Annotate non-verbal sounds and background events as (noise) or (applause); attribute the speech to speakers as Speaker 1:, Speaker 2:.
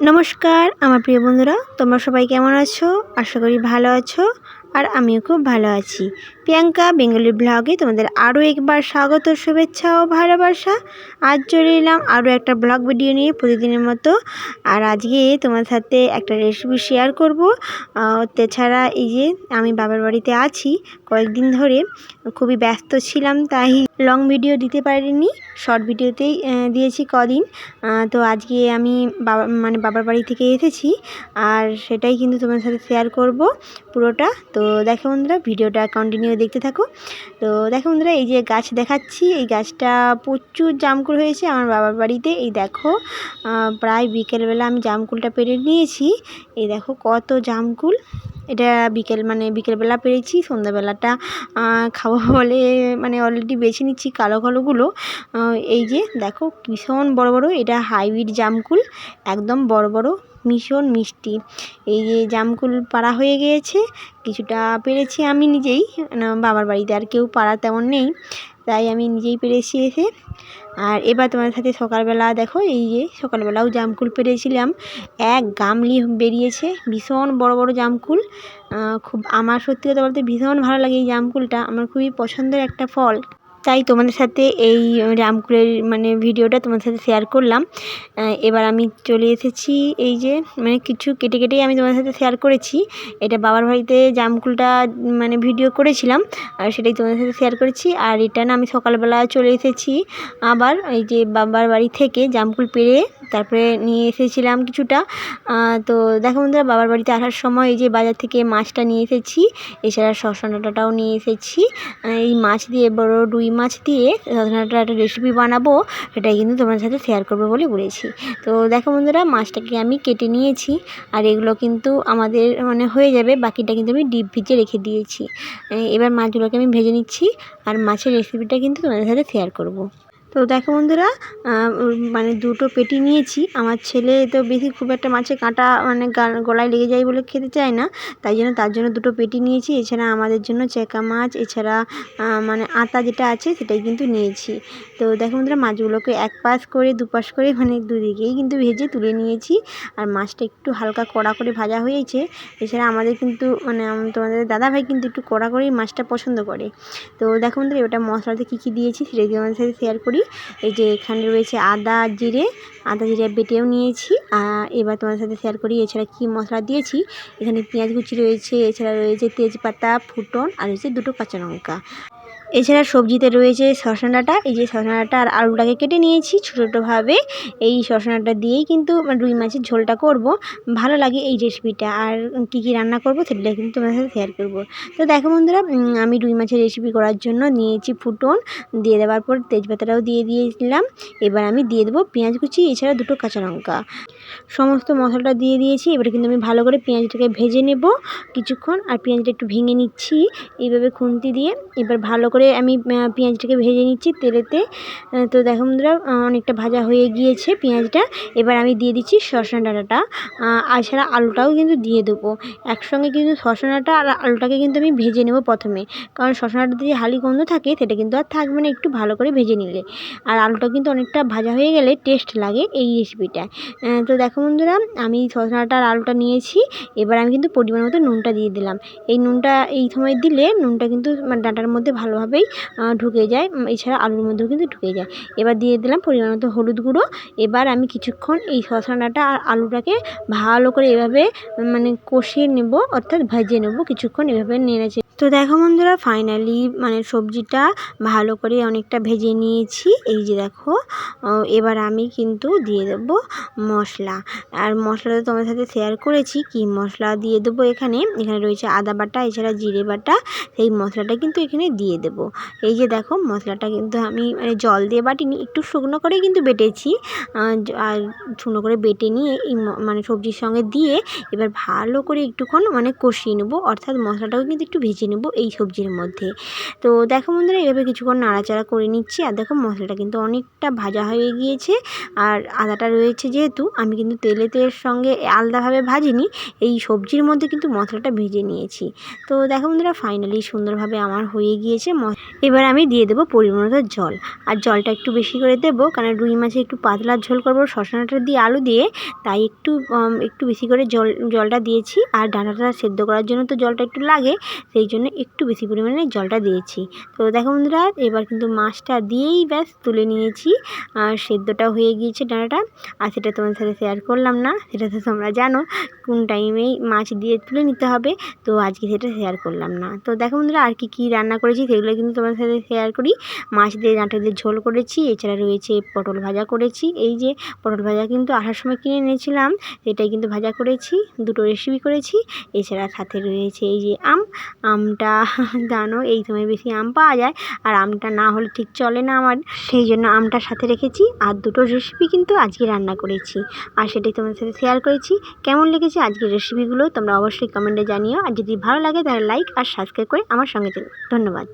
Speaker 1: নমস্কার আমার প্রিয় বন্ধুরা তোমরা সবাই কেমন আছো? আশা করি ভালো আছো। আর আমিও খুব ভালো আছি। প্রিয়াঙ্কা বেঙ্গলি ব্লগে তোমাদের আরও একবার স্বাগত, শুভেচ্ছা ও ভালোবাসা। আজ চলে এলাম আরও একটা ব্লগ ভিডিও নিয়ে প্রতিদিনের মতো। আর আজকে তোমার সাথে একটা রেসিপি শেয়ার করব। তাছাড়া এই যে আমি বাবার বাড়িতে আছি, কয়েকদিন ধরে খুবই ব্যস্ত ছিলাম, তাই লং ভিডিও দিতে পারিনি। শর্ট ভিডিওতেই দিয়েছি কদিন। তো আজকে আমি বাবা মানে বাবার বাড়ি থেকে এসেছি। আর সেটাই কিন্তু তোমার সাথে শেয়ার করব পুরোটা। তো দেখো বন্ধুরা, ভিডিওটা কন্টিনিউ দেখতে থাকো। তো দেখো বন্ধুরা, এই যে গাছ দেখাচ্ছি, এই গাছটা প্রচুর জামকুল হয়েছে আমার বাবার বাড়িতে। এই দেখো প্রায় বিকেলবেলা আমি জামকুলটা পেরে নিয়েছি। এই দেখো কত জামকুল। এটা বিকেল মানে বিকেলবেলা পেরেছি, সন্ধ্যাবেলাটা খাব বলে মানে অলরেডি বেছে নিচ্ছি কালো কালোগুলো। এই যে দেখো, ভীষণ বড় বড়, এটা হাইব্রিড জামকুল, একদম বড় বড়। ভীষণ মিষ্টি। এই যে জামকুল পাড়া হয়ে গিয়েছে, কিছুটা পেরেছি আমি নিজেই। বাবার বাড়িতে আর কেউ পাড়া তেমন নেই, তাই আমি নিজেই পেরেছি এসে। আর এবার তোমার সাথে সকালবেলা দেখো, এই যে সকালবেলাও জামকুল পেরেছিলাম। এক গামলি বেরিয়েছে, ভীষণ বড় বড় জামকুল। খুব, আমার সত্যি কথা বলতে ভীষণ ভালো লাগে এই জামকুলটা, আমার খুবই পছন্দের একটা ফল। তাই তোমাদের সাথে এই রামকুলের মানে ভিডিওটা তোমাদের সাথে শেয়ার করলাম। এবার আমি চলে এসেছি এই যে মানে কিছু কেটে কেটেই আমি তোমাদের সাথে শেয়ার করেছি। এটা বাবার বাড়িতে জামকুলটা মানে ভিডিও করেছিলাম, আর সেটাই তোমাদের সাথে শেয়ার করেছি। আর এটা না আমি সকালবেলা চলে এসেছি। আবার এই যে বাবার বাড়ি থেকে জামকুল পেরে তারপরে নিয়ে এসেছিলাম কিছুটা। তো দেখো বন্ধুরা, বাবার বাড়িতে আসার সময় এই যে বাজার থেকে মাছটা নিয়ে এসেছি। এছাড়া শশা ডাঁটাটাও নিয়ে এসেছি। এই মাছ দিয়ে বড় রুই মাছ দিয়ে সজনাটা একটা রেসিপি বানাবো, সেটাই কিন্তু তোমার সাথে শেয়ার করব বলে বলেছি। তো দেখো বন্ধুরা, মাছটাকে আমি কেটে নিয়েছি, আর এগুলো কিন্তু আমাদের মানে হয়ে যাবে, বাকিটা কিন্তু আমি ডিপ ভিজে রেখে দিয়েছি। এবার মাছগুলোকে আমি ভেজে নিচ্ছি, আর মাছের রেসিপিটা কিন্তু তোমাদের সাথে শেয়ার করব। তো দেখো বন্ধুরা মানে দুটো পেটি নিয়েছি। আমার ছেলে তো বেশি খুব একটা মাছে কাঁটা মানে গলায় লেগে যায় বলে খেতে চায় না। তাই জন্য তার জন্য দুটো পেটি নিয়েছি। এছাড়া আমাদের জন্য চেকা মাছ, এছাড়া মানে আতা যেটা আছে সেটাই কিন্তু নিয়েছি। তো দেখো বন্ধুরা, মাছগুলোকে এক পাশ করে দুপাশ করে মানে দুদিকেই কিন্তু ভেজে তুলে নিয়েছি। আর মাছটা একটু হালকা কড়া করে ভাজা হয়েছে। এছাড়া আমাদের কিন্তু মানে তোমাদের দাদাভাই কিন্তু একটু কড়া করেই মাছটা পছন্দ করে। তো দেখো বন্ধুরা ওটা মশলাতে কী কী দিয়েছি সেটাই তোমাদের সাথে শেয়ার করি। এই যে এখানে রয়েছে আদা জিরে আদা জিরে বেটেও নিয়েছি। এবার তোমার সাথে শেয়ার করি, এছাড়া কি মশলা দিয়েছি? এখানে পেঁয়াজ কুচি রয়েছে, এছাড়া রয়েছে তেজপাতা, ফুটন, আর রয়েছে দুটো কাঁচা লঙ্কা। এছাড়া সবজিতে রয়েছে শসা ডাঁটা। এই যে শসা ডাঁটা আর আলুটাকে কেটে নিয়েছি ছোটো ছোটোভাবে এই শসা ডাঁটা দিয়েই কিন্তু রুই মাছের ঝোলটা করব। ভালো লাগে এই রেসিপিটা। আর কী কী রান্না করব সেটা কিন্তু তোমার সাথে শেয়ার করব। তো দেখো বন্ধুরা আমি রুই মাছের রেসিপি করার জন্য নিয়েছি ফুটন। দিয়ে দেওয়ার পর তেজপাতাটাও দিয়ে দিয়েছিলাম। এবার আমি দিয়ে দেবো পেঁয়াজ কুচি, এছাড়া দুটো কাঁচা লঙ্কা। সমস্ত মশলাটা দিয়ে দিয়েছি। এবারে কিন্তু আমি ভালো করে পেঁয়াজটাকে ভেজে নেব কিছুক্ষণ। আর পেঁয়াজটা একটু ভেঙে নিচ্ছি এইভাবে খুন্তি দিয়ে। এবার ভালো করে আমি পেঁয়াজটাকে ভেজে নিচ্ছি তেলেতে। তো দেখো বন্ধুরা অনেকটা ভাজা হয়ে গিয়েছে পেঁয়াজটা। এবার আমি দিয়ে দিচ্ছি শসা ডাঁটাটা। আর ছাড়া আলুটাও কিন্তু দিয়ে দেবো। একসঙ্গে কিন্তু শসা ডাঁটা আর আলুটাকে কিন্তু আমি ভেজে নেব প্রথমে। কারণ শসা ডাঁটাতে যে হালি গন্ধ থাকে, সেটা কিন্তু আর থাকবে না একটু ভালো করে ভেজে নিলে। আর আলুটা কিন্তু অনেকটা ভাজা হয়ে গেলে টেস্ট লাগে এই রেসিপিটা তো দেখো বন্ধুরা, আমি আর আলুটা নিয়েছি, এবার আমি কিন্তু পরিমাণ মতো নুনটা দিয়ে দিলাম। এই নুনটা, এই সময় দিলে নুনটা কিন্তু মানে ডাঁটার মধ্যে ভালোভাবেই ঢুকে যায়, এছাড়া আলুর মধ্যেও কিন্তু ঢুকে যায়। এবার দিয়ে দিলাম পরিমাণ মতো হলুদ গুঁড়ো। এবার আমি কিছুক্ষণ এই শসা ডাঁটা আর আলুটাকে ভালো করে এভাবে মানে কষিয়ে নেব, অর্থাৎ ভেজে নেব, কিছুক্ষণ এভাবে নেড়েছে তো দেখো বন্ধুরা ফাইনালি মানে সবজিটা ভালো করে অনেকটা ভেজে নিয়েছি। এই যে দেখো এবার আমি কিন্তু দিয়ে দেবো মশলা। আর মশলাটা তোমার সাথে শেয়ার করেছি। কি মশলা দিয়ে দেবো এখানে? এখানে রয়েছে আদা বাটা, এছাড়া জিরে বাটা। সেই মশলাটা কিন্তু এখানে দিয়ে দেব। এই যে দেখো, মশলাটা কিন্তু আমি মানে জল দিয়ে বাটিনি, একটু শুকনো করে কিন্তু বেটেছি। আর শুকনো করে বেটে নিয়ে এই মানে সবজির সঙ্গে দিয়ে এবার ভালো করে একটুক্ষণ মানে কষিয়ে নেব। অর্থাৎ মশলাটাও কিন্তু একটু ভেজে নেব এই সবজির মধ্যে। তো দেখো বন্ধুরা, এভাবে কিছুক্ষণ নাড়াচাড়া করে নিচ্ছি। আর দেখো মশলাটা কিন্তু অনেকটা ভাজা হয়ে গিয়েছে। আর আদাটা রয়েছে যেহেতু, আমি কিন্তু তেলেতের সঙ্গে আলাদাভাবে ভাজিনি। এই সবজির মধ্যে কিন্তু মশলাটা ভেজে নিয়েছি। তো দেখো বন্ধুরা ফাইনালি সুন্দরভাবে আমার হয়ে গিয়েছে এবার আমি দিয়ে দেবো পরিমাণ জল। আর জলটা একটু বেশি করে দেবো, কারণ রুই মাছে একটু পাতলা ঝোল করব শশাটা দিয়ে আলু দিয়ে, তাই একটু একটু বেশি করে জল, জলটা দিয়েছি। আর ডাঁটাটা সেদ্ধ করার জন্য তো জলটা একটু লাগে, সেই জন্য একটু বেশি পরিমাণে জলটা দিয়েছি। তো দেখো বন্ধুরা, এবার কিন্তু মাছটা দিয়েই ব্যাস তুলে নিয়েছি। আর সেদ্ধটা হয়ে গিয়েছে ডাঁটাটা। আর সেটা তোমার সাথে শেয়ার করলাম না, সেটা তো তোমরা জানো, কোন টাইমেই মাছ দিয়ে তুলে নিতে হবে, তো আজকে সেটা শেয়ার করলাম না। তো দেখো বন্ধুরা, আর কি কী রান্না করেছি সেগুলো কিন্তু তোমার সাথে শেয়ার করি। মাছ দিয়ে ডাঁটা দিয়ে ঝোল করেছি, এছাড়া রয়েছে পটল ভাজা করেছি। এই যে পটল ভাজা কিন্তু আসার সময় কিনে এনেছিলাম, সেটাই কিন্তু ভাজা করেছি, দুটো রেসিপি করেছি। এছাড়া সাথে রয়েছে এই যে আম, আমটা (laughs) জানো, এই সময় বেশি আম পাওয়া যায়, আর আমটা না হলে ঠিক চলে না আমার। সেই জন্য আমটা সাথে রেখেছি, আর দুটো রেসিপি কিন্তু আজকে রান্না করেছি। আর সেটাই তোমাদের সাথে শেয়ার করেছি। কেমন লেগেছে আজকের রেসিপিগুলো তোমরা অবশ্যই কমেন্টে জানিও। আর যদি ভালো লাগে তাহলে লাইক আর সাবস্ক্রাইব করে আমার সঙ্গে থাকো। ধন্যবাদ।